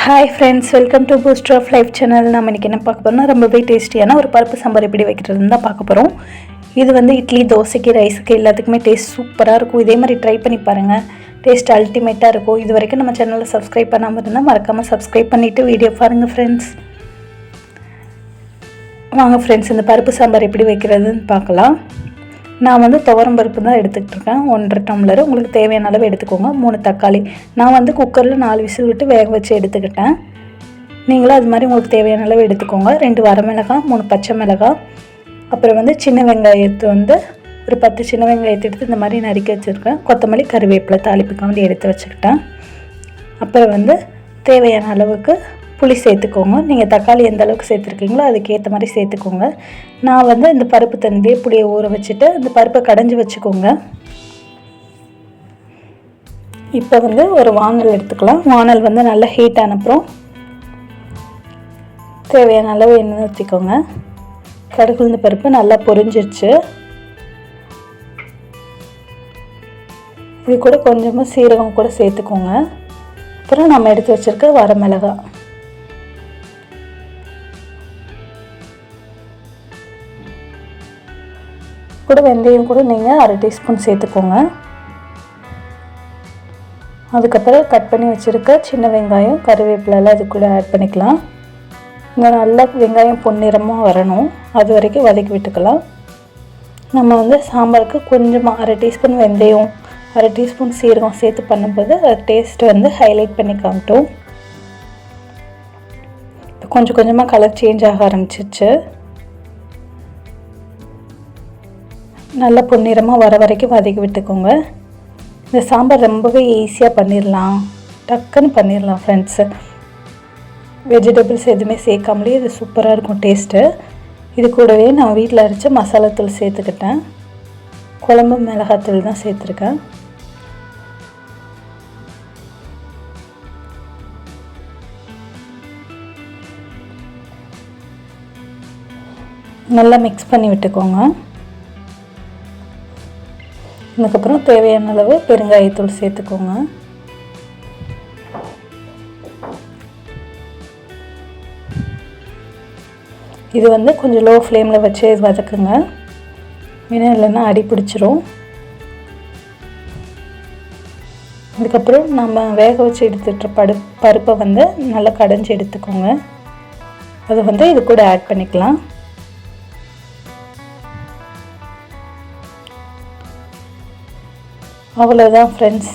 Hi friends welcome to booster of life channel நம்ம இன்றைக்கி என்ன பார்க்க போகிறோம்னா ரொம்பவே டேஸ்டியான ஒரு பருப்பு சாம்பார் எப்படி வைக்கிறதுன்னு தான் பார்க்க போகிறோம் இது வந்து இட்லி தோசைக்கு ரைஸுக்கு எல்லாத்துக்குமே டேஸ்ட் சூப்பராக இருக்கும். இதே மாதிரி ட்ரை பண்ணி பாருங்கள் டேஸ்ட் அல்டிமேட்டாக இருக்கும். இது வரைக்கும் நம்ம சேனலில் சப்ஸ்கிரைப் பண்ணாமல் இருந்தால் மறக்காமல் சப்ஸ்கிரைப் பண்ணிவிட்டு வீடியோ பாருங்கள் ஃப்ரெண்ட்ஸ் வாங்க ஃப்ரெண்ட்ஸ் இந்த பருப்பு சாம்பார் எப்படி வைக்கிறதுன்னு பார்க்கலாம். நான் வந்து துவரம் பருப்பு தான் எடுத்துக்கிட்டு இருக்கேன். ஒன்றரை டம்ளர். உங்களுக்கு தேவையான அளவு எடுத்துக்கோங்க. மூணு தக்காளி. நான் வந்து குக்கரில் நாலு விசில் விட்டு வேக வச்சு எடுத்துக்கிட்டேன். நீங்களும் அது மாதிரி உங்களுக்கு தேவையான அளவு எடுத்துக்கோங்க. ரெண்டு வரமிளகாய் மூணு பச்சை மிளகாய். அப்புறம் வந்து சின்ன வெங்காயத்தை வந்து ஒரு பத்து சின்ன வெங்காயத்தை எடுத்து இந்த மாதிரி நறுக்கி வச்சுருக்கேன். கொத்தமல்லி கருவேப்பிலை தாளிப்புக்காண்டி எடுத்து வச்சுக்கிட்டேன். அப்புறம் வந்து தேவையான அளவுக்கு புளி சேர்த்துக்கோங்க. நீங்கள் தக்காளி எந்த அளவுக்கு சேர்த்துருக்கீங்களோ அதுக்கேற்ற மாதிரி சேர்த்துக்கோங்க. நான் வந்து இந்த பருப்பு தண்ணியே புளியை ஊற வச்சுட்டு இந்த பருப்பை கடைஞ்சி வச்சுக்கோங்க. இப்போ வந்து ஒரு வானல் எடுத்துக்கலாம். வானல் வந்து நல்லா ஹீட் அனுப்புகிறோம் தேவையான அளவு எண்ணெய் ஊற்றிக்கோங்க கடுகுழுந்த பருப்பு நல்லா பொரிஞ்சிருச்சு. இது கூட கொஞ்சமாக சீரகம் கூட சேர்த்துக்கோங்க. அப்புறம் நம்ம எடுத்து வச்சுருக்க வரமிளகாய். கூட வெந்தயம் கூட நீங்கள் அரை டீஸ்பூன் சேர்த்துக்கோங்க. அதுக்கப்புறம் கட் பண்ணி வச்சுருக்க சின்ன வெங்காயம் கருவேப்பிலெல்லாம் அது கூட ஆட் பண்ணிக்கலாம். இங்கே நல்லா வெங்காயம் பொன்னிறமாக வரணும். அது வரைக்கும் வதக்கி விட்டுக்கலாம். நம்ம வந்து சாம்பாருக்கு கொஞ்சமாக அரை டீஸ்பூன் வெந்தயம் அரை டீஸ்பூன் சீரகம் சேர்த்து பண்ணும்போது டேஸ்ட் வந்து ஹைலைட் பண்ணி காமிட்டோம் இப்போ கொஞ்சம் கொஞ்சமாக கலர் சேஞ்ச் ஆக ஆரம்பிச்சிச்சு நல்லா பொன்னிறமாக வர வரைக்கும் வதக்கி விட்டுக்கோங்க. இந்த சாம்பார் ரொம்பவே ஈஸியாக பண்ணிடலாம் டக்குன்னு பண்ணிடலாம் ஃப்ரெண்ட்ஸு வெஜிடபிள்ஸ் எதுவுமே சேர்க்காமலே இது சூப்பராக இருக்கும் டேஸ்ட்டு இது கூடவே நான் வீட்டில் அரைச்ச மசாலாத்தூள் சேர்த்துக்கிட்டேன். குழம்பு மிளகாத்தூள் தான் சேர்த்துருக்கேன். நல்லா மிக்ஸ் பண்ணி விட்டுக்கோங்க. அதுக்கப்புறம் தேவையான அளவு பெருங்காயத்தூள் சேர்த்துக்கோங்க. இது வந்து கொஞ்சம் லோ ஃப்ளேமில் வச்சு வதக்குங்க. ஏன்னா இல்லைன்னா அடி பிடிச்சிரும். அதுக்கப்புறம் நம்ம வேக வச்சு எடுத்துட்டு படு பருப்பை வந்து நல்லா கடைஞ்சி எடுத்துக்கோங்க. அதை வந்து இது கூட ஆட் பண்ணிக்கலாம். அவ்வளோதான் ஃப்ரெண்ட்ஸ்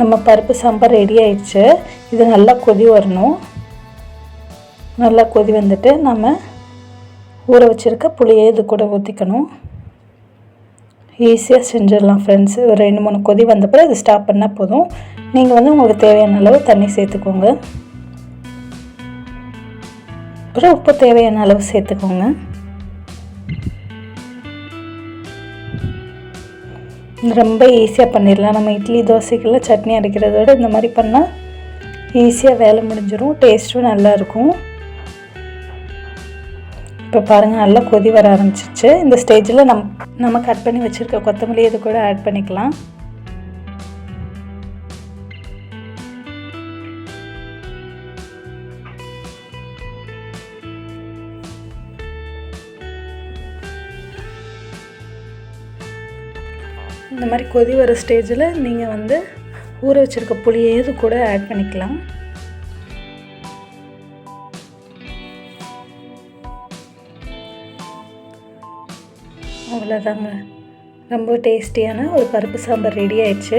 நம்ம பருப்பு சாம்பார் ரெடி ஆயிடுச்சு. இது நல்லா கொதி வரணும். நல்லா கொதி வந்துட்டு நம்ம ஊற வச்சுருக்க புளியை இது கூட ஊற்றிக்கணும் ஈஸியாக செஞ்சிடலாம் ஃப்ரெண்ட்ஸ் ஒரு ரெண்டு மூணு கொதி வந்தப்பறம் இது ஸ்டாப் பண்ணால் போதும். நீங்கள் வந்து உங்களுக்கு தேவையான அளவு தண்ணி சேர்த்துக்கோங்க. அப்புறம் உப்பு தேவையான அளவு சேர்த்துக்கோங்க. ரொம்ப ஈஸியாக பண்ணிடலாம். நம்ம இட்லி தோசைக்கெல்லாம் சட்னி அரைக்கிறத விட இந்த மாதிரி பண்ணால் ஈஸியாக வேலை முடிஞ்சிடும் டேஸ்ட்டும் நல்லாயிருக்கும் இப்போ பாருங்கள் நல்லா கொதி வர ஆரம்பிச்சிச்சு இந்த ஸ்டேஜில் நம் நம்ம கட் பண்ணி வச்சுருக்க கொத்தமல்லி இது கூட ஆட் பண்ணிக்கலாம். இந்த மாதிரி கொதி வர ஸ்டேஜில் நீங்கள் வந்து ஊற வச்சுருக்க புளியை இது கூட ஆட் பண்ணிக்கலாம். அவ்வளோதாங்க ரொம்ப டேஸ்டியான ஒரு பருப்பு சாம்பார் ரெடி ஆயிடுச்சு.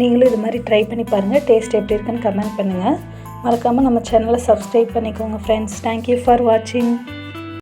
நீங்களும் இது மாதிரி ட்ரை பண்ணி பாருங்கள் டேஸ்ட் எப்படி இருக்குன்னு கமெண்ட் பண்ணுங்கள் மறக்காமல் நம்ம சேனலை சப்ஸ்கிரைப் பண்ணிக்கோங்க ஃப்ரெண்ட்ஸ் தேங்க்யூ ஃபார் வாட்சிங்